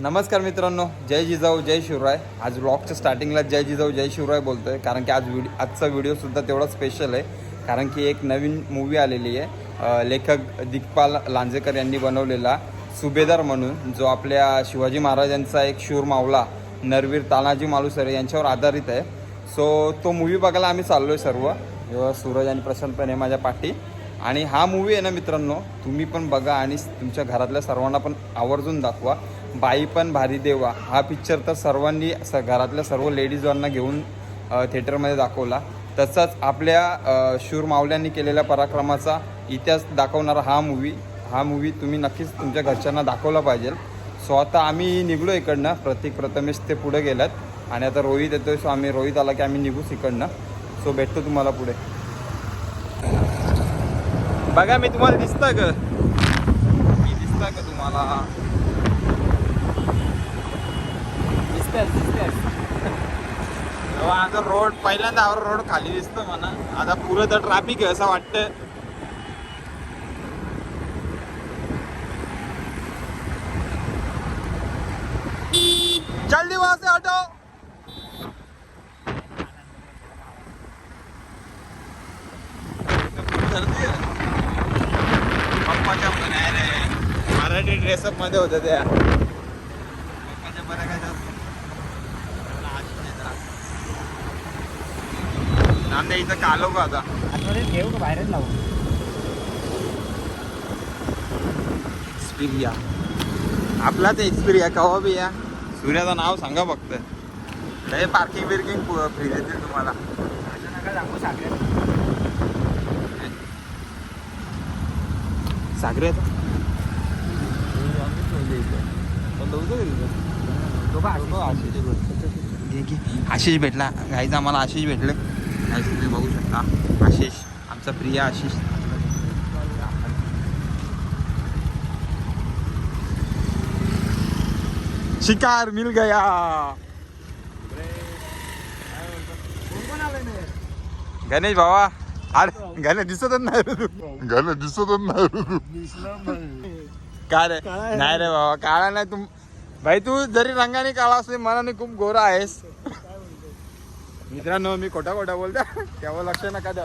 नमस्कार मित्रांनो जय जिजाऊ जय शिवराय. आज ब्लॉगच्या स्टार्टिंगला जय जिजाऊ जय शिवराय आहे कारण की आज व्हिडिओ आजचा व्हिडिओसुद्धा तेवढा स्पेशल आहे. कारण की एक नवीन मूवी आलेली आहे. लेखक दिग्पाल लांजेकर यांनी बनवलेला सुभेदार म्हणून जो आपल्या शिवाजी महाराजांचा एक शूर मावला नरवीर तानाजी मालुसरे यांच्यावर आधारित आहे. सो तो मूवी बघायला आम्ही चाललो आहे सर्व सूरज आणि प्रशांत पण आहे माझ्या पाठी. आणि हा मूवी आहे ना मित्रांनो तुम्ही पण बघा आणि तुमच्या घरातल्या सर्वांना पण आवर्जून दाखवा. बाई पण भारी देवा हा पिक्चर तर सर्वांनी स घरातल्या सर्व लेडीजवांना घेऊन थिएटरमध्ये दाखवला. तसंच आपल्या शूर मावल्यांनी केलेल्या पराक्रमाचा इतिहास दाखवणारा हा मूवी हा मूवी तुम्ही नक्कीच तुमच्या घरच्यांना दाखवला पाहिजे. सो आता आम्ही निघलो इकडनं प्रतीक प्रथमेश ते पुढे गेलात. आणि आता रोहित येतोय सो आम्ही रोहित आला की आम्ही निघूच इकडनं. सो भेटतो तुम्हाला पुढे. बघा मी तुम्हाला दिसतं का? मी दिसतं का तुम्हाला? आता रोड पहिल्यांदा आवर रोड खाली दिसतो म्हणा आता पुरं तर ट्रॅफिक आहे असं वाटतं जल्दी वहां से हटो आहे. पप्पाच्या मराठी ड्रेसअपमध्ये होत्या त्या नांदे इथं कालो का आता? ठेव का बाहेरच लावू? एक्सपिरिया आपलाच एक्सपिरिया कवा बी या. सूर्याचं नाव सांगा फक्त. लय पार्किंग बिर्किंग फ्री देतील तुम्हाला. असं नका दाखवू साखर. सागरे आशिष. भेटला. गाईचा आम्हाला आशिष भेटले. गाईच तुम्ही बघू शकता. आशिष आमचा प्रिय आशिष. शिकार मिल गया. गणेश भावा अरे गणेश दिसतच नाही. रे तू. गाणं दिसतच नाही. तू. काय रे? नाही रे बाबा काळा नाही तुम भाई तू जरी रंगाने काळा असले मनाने खूप गोरा आहेस. मित्रांनो मी खोटा खोटा बोलता. तेव्हा लक्ष नका द्या.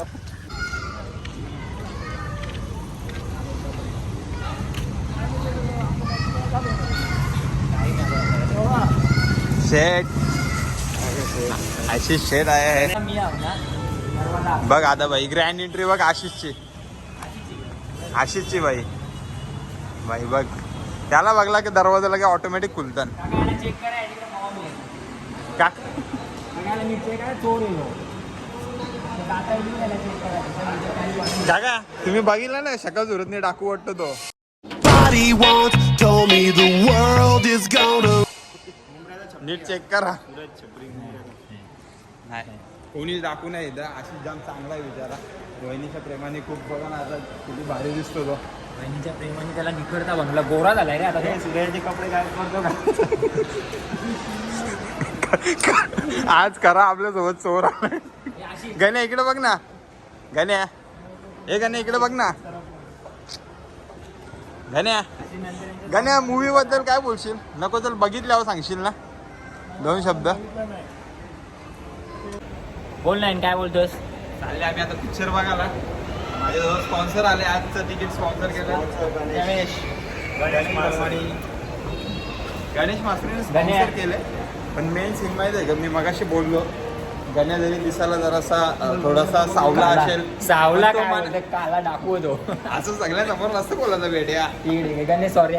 आशिष शेठ आहे. बघ आता भाई ग्रँड एंट्री बघ आशिषची. आशिषची बाई. बाई बघ. त्याला बघला की दरवाजा लगे ऑटोमॅटिक आहे का? चोर जागा तुम्ही बघितलं ना शकल सुरत नाही डाकू वाटतो तो. नीट चेक करा. नाही कोणी दाखवू नाही आशिष जाम चांगला आहे विचारा रोहिणीच्या प्रेमाने खूप बघा ना आता किती भारी दिसतो तो. बहिणीच्या प्रेमाने त्याला निखडता बनला गोरा झालाय रे आता. सूर्याचे कपडे काय करतो आज करा आपल्यासोबत चोर आलाय. गण्या इकडे बघ ना. गण्या. हे गण्या इकडे बघ ना. गण्या. गण्या मूवी बद्दल काय बोलशील? नको तर बघितल्यावर सांगशील ना. दोन शब्द. बोल ना काय बोलतोस? चालले आम्ही आता पिक्चर बघायला. माझ्याजवळ स्पॉन्सर आले आजचं तिकीट स्पॉन्सर केलं. गणेश. गणेश मासवाणी गणेश गण्या. स्पॉन्सर केले पण मेन सीन माहिती आहे का मी मगाशी बोललो गण्या जरी दिसायला जरासा थोडासा सावला असेल. सावला तो मान- काला डाकू होतो. असं सगळ्यांसमोर नसतं बोलायचं भेट्या तिकडे Ganesh sorry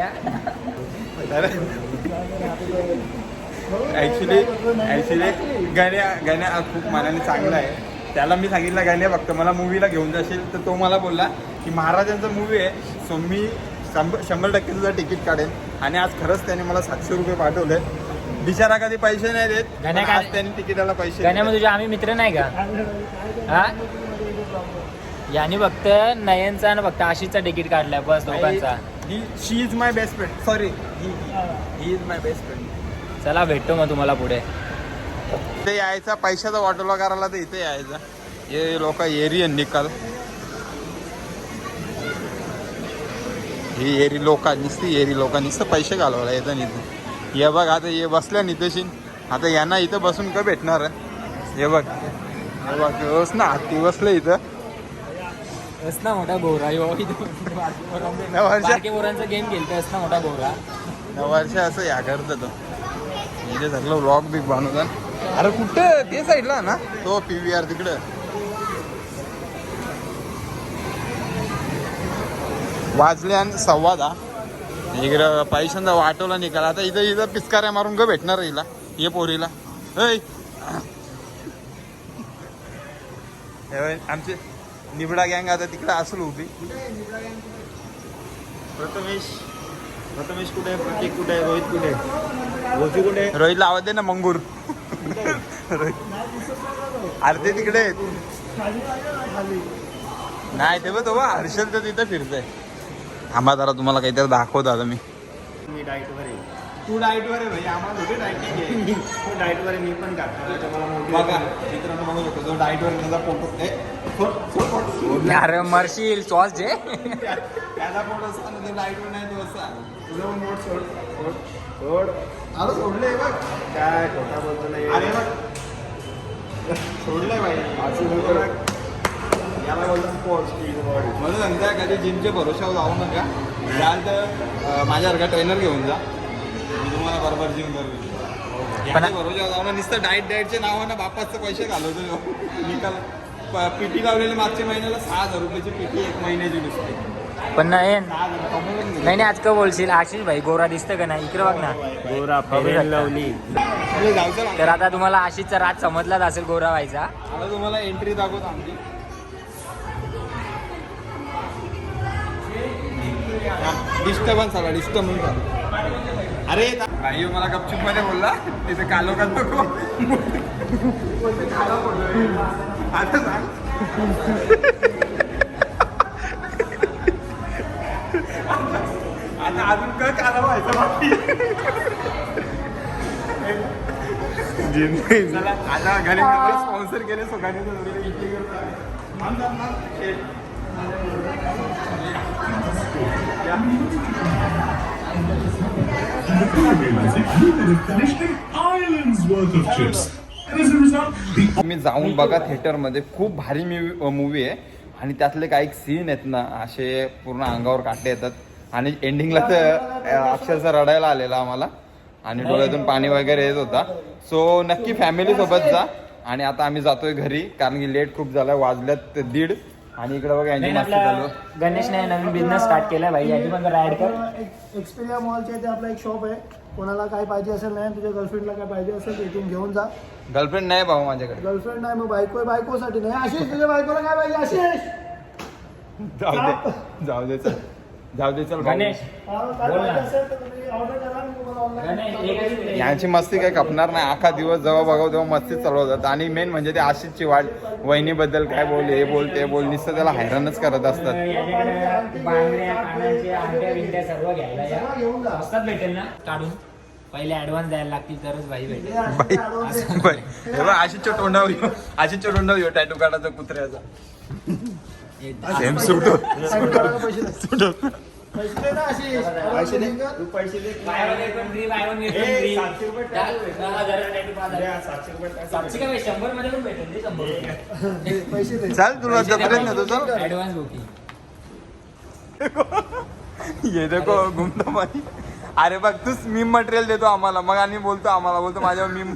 actually actually Ganya Ganya खूप मनाने चांगला आहे. त्याला मी सांगितलं गण्या फक्त मला मूवीला घेऊन जाशील तर तो मला बोलला की महाराजांचा मूवी आहे सो मी शंभर शंभर टक्के तुझं तिकीट काढेन. आणि आज खरंच त्याने मला सातशे रुपये पाठवले. बिचारा कधी पैसे नाही देत गण्या पण काय- आज त्याने तिकिटाला पैसे गण्या मग दिले. तुझे आम्ही मित्र नाही का? हा? याने फक्त नयनचा आणि फक्त आशिषचा तिकीट काढलाय बस दोघांचा. She is my best friend sorry he is my best friend चला भेटतो मग तुम्हाला पुढे. इथे यायचा पैशाचा वाटोला करायला तर इथे यायचा. हे लोक एरी निकाल. ही एरी लोका नुसती एरी लोका नुसतं पैसे घालवला येतं इथे. हे बघ आता हे बसल्या नितेशी. आता यांना इथं बसून का भेटणार आहे? हे बघ. हे बघ बस ना हत्ती बसले इथं. असना मोठा यो नवर्षा गेम खेळतो असना मोठा गोरा नऊ वर्ष असं या करत तो. म्हणजे सगळं ब्लॉग बिग बनवतात. अरे कुठं? ते साईडला ना. तो पी व्ही आर तिकडं. वाजले आणि सव्वा दहा. इकडं पैशांचा वाटवला निकाल. आता इथं इथं पिचकाऱ्या मारून ग भेटणार हिला. ये पोरीला. आमचे निबडा गँग आता तिकडे असेल उभी. प्रथमेश. प्रथमेश कुठे? आहे प्रतीक कुठे? आहे रोहित कुठे? आहे रोजी कुठे? आहे रोहितला आवाज दे ना मंगूर. अरे ते तिकडे. नाही ते बघ तो बघ, हर्षल तर तिथं फिरतंय. थांबा जरा तुम्हाला काहीतरी दाखवतो आता मी. मी डाईटवर आहे. तू डाईटवर आहे भाई आम्हाला तो डाईटवर आहे मी पण बघा मित्रांनो बघू शकतो जो डाईटवर त्याचा फोटो. अरे मरशील सॉस जे. त्याचा फोटो असता ना तो डाईटवर नाही तो असा तुझं पण मोठ सोड. सोड सोड. अरे सोडले बघ. काय खोटा बोलतो नाही अरे बघ. सोडलंय भाई. असं ना. स्पोर्ट्स म्हणून सांगता कधी जिमच्या भरोशावर जाऊ नका. जाल तर माझ्यासारखा ट्रेनर घेऊन जा. मी तुम्हाला बरोबर जिम करेन पण- भरोशावर जाऊ ना नुसतं डाएट डाएटच्या नावानं बापाचं पैसे घालवतो. निकाल पीटी लावलेले मागच्या महिन्याला सहा हजार रुपयाची पीटी एक महिन्याची नुसती. पण नाही. नाही नाही आज का बोलशील. आशिष भाई गोरा दिसतं का नाही? इकडे बघ ना. गोरा. लावली. तर आता तुम्हाला आशिषचा राज समजलाच असेल गोरा व्हायचा आता तुम्हाला एंट्री दाखवतो आमची डिस्टर्बन्स आला डिस्टर्बन्स आला. अरे भाई मला गपचूपमध्ये बोलला. तिथे कालो का नको आता सांग. आता अजून काय काला व्हायचं बाकी? चला आता घरी स्पॉन्सर केले सो गाडी islands worth of chips. And as a result, the तुम्ही जाऊन बघा थिएटरमध्ये. खूप भारी मूवी आहे. आणि त्यातले काही सीन आहेत ना असे पूर्ण अंगावर काटे येतात. आणि एंडिंगला तर अक्षरशः रडायला आलेला आम्हाला. आणि डोळ्यातून पाणी वगैरे येत होता. सो नक्की फॅमिलीसोबत जा. आणि आता आम्ही जातोय घरी कारण की लेट खूप झाला वाजल्यात दीड. आणि इकडे बघा यांची मस्ती चालू. गणेशने नवीन बिझनेस स्टार्ट केलाय भाई. यांनी पण जरा ऍड कर एक्सपिरिया मॉलच्या इथे आपला एक शॉप आहे. कोणाला काय पाहिजे असेल नाही तुझ्या गर्लफ्रेंडला काय पाहिजे असेल तर इथून घेऊन जा. गर्लफ्रेंड नाही भाऊ माझ्याकडे. गर्लफ्रेंड नाही मग बायको बायकोसाठी नाही. आशिष तुझ्या बायकोला काय पाहिजे? आशिष! जाऊ दे. जाऊ दे चल. जाऊ दे चल. गणेश. बोल ना. यांची मस्ती काही खपणार नाही. अख्खा दिवस जेव्हा बघावं तेव्हा मस्ती चालवतात आणि मेन म्हणजे ते आशिषची वाट वहिनीबद्दल काय बोल हे बोल ते बोल नुसतं त्याला हैराणच करत असतात. सर्व घ्यायला स्वस्तात भेटेल ना? काढून. पहिले ऍडव्हान्स द्यायला लागतील तरच भाई भेटेल. बाई बाई. हे बघ आशिषच्या तोंडावर येऊ आशिषच्या तोंडावर येऊ टॅटू काढायचा कुत्र्याचा. सेम सूट चाल तुला जत्रेत नेतो चल. ऍडव्हान्स बुकिंग ये देखो घुमतो पाणी अरे बघ तूच मीम मटेरियल देतो आम्हाला. मग आणि बोलतो आम्हाला बोलतो माझ्यावर मीम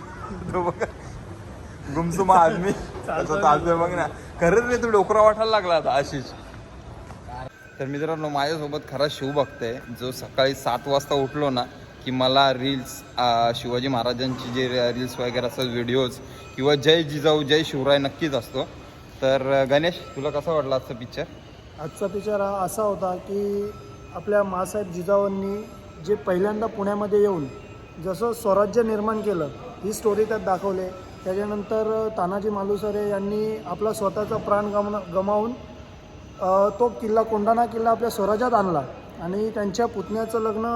बघ. गुमसुमा आदमी. चालतोय बघ ना. खरंच रे तू डोकरा वाटायला लागला आता आशिष. तर मित्रांनो माझ्यासोबत खरा शिव आहे जो सकाळी सात वाजता उठलो ना की मला रील्स शिवाजी महाराजांची जे रील्स वगैरे असतात व्हिडिओज किंवा जय जिजाऊ जय शिवराय नक्कीच असतो. तर गणेश तुला कसा वाटला आजचा पिक्चर आजचा पिक्चर हा असा होता की आपल्या मासाहेब जिजाऊंनी जे पहिल्यांदा पुण्यामध्ये येऊन जसं स्वराज्य निर्माण केलं ही स्टोरी त्यात दाखवले. त्याच्यानंतर तानाजी मालुसरे यांनी आपला स्वतःचा प्राण गम गमावून तो किल्ला कोंढाणा किल्ला आपल्या स्वराज्यात आणला. आणि त्यांच्या पुतण्याचं लग्न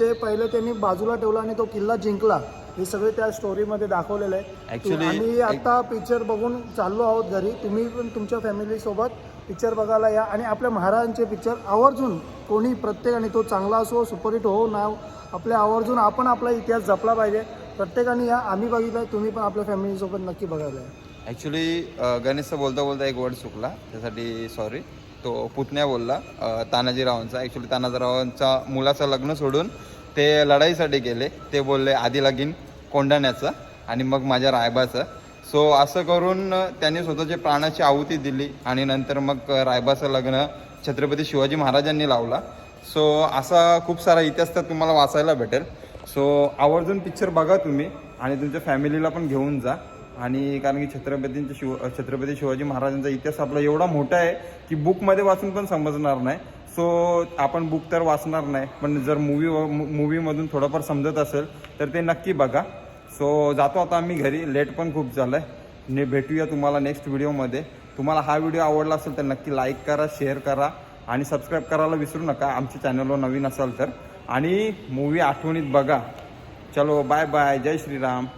ते पहिले त्यांनी बाजूला ठेवलं आणि तो किल्ला जिंकला. हे सगळे त्या स्टोरीमध्ये दाखवलेलं आहे. Actually, आम्ही आता पिक्चर बघून चाललो आहोत घरी. तुम्ही पण तुमच्या फॅमिलीसोबत पिक्चर बघायला या. आणि आपल्या महाराजांचे पिक्चर. आवर्जून कोणी प्रत्येकाने तो चांगला असो सुपरहिट हो ना हो, आपल्या आवर्जून आपण आपला इतिहास जपला पाहिजे. प्रत्येकाने या. आम्ही बघितलं तुम्ही पण आपल्या फॅमिलीसोबत नक्की बघायला या. ॲक्च्युली गणेशचा बोलता बोलता एक वर्ड चुकला. त्यासाठी सॉरी तो पुतण्या बोलला तानाजीरावांचा. ॲक्च्युली तानाजीरावांचा मुलाचं लग्न सोडून ते लढाईसाठी गेले. ते बोलले आधी लगीन कोंडाण्याचं आणि मग माझ्या रायबाचं. सो असं करून त्यांनी स्वतःची प्राणाची आहुती दिली आणि नंतर मग रायबाचं लग्न छत्रपती शिवाजी महाराजांनी लावला. सो असा खूप सारा इतिहास तर तुम्हाला वाचायला भेटेल. सो आवर्जून पिक्चर बघा तुम्ही आणि तुमच्या फॅमिलीला पण घेऊन जा. आणि कारण की छत्रपतींचे शिव छत्रपती शिवाजी महाराजांचा इतिहास आपला एवढा मोठा आहे की बुकमध्ये वाचून पण समजणार नाही. सो आपण बुक तर वाचणार नाही. पण जर मूवी मूवीमधून थोडंफार समजत असेल तर ते नक्की बघा. सो जातो आता आम्ही घरी. लेट पण खूप झालं आहे ने भेटूया तुम्हाला नेक्स्ट व्हिडिओमध्ये तुम्हाला हा व्हिडिओ आवडला असेल तर नक्की लाईक करा शेअर करा आणि सबस्क्राईब करायला विसरू नका. आमच्या चॅनलवर नवीन असाल तर. आणि मूवी आठवणीत बघा. चलो बाय बाय जय श्रीराम.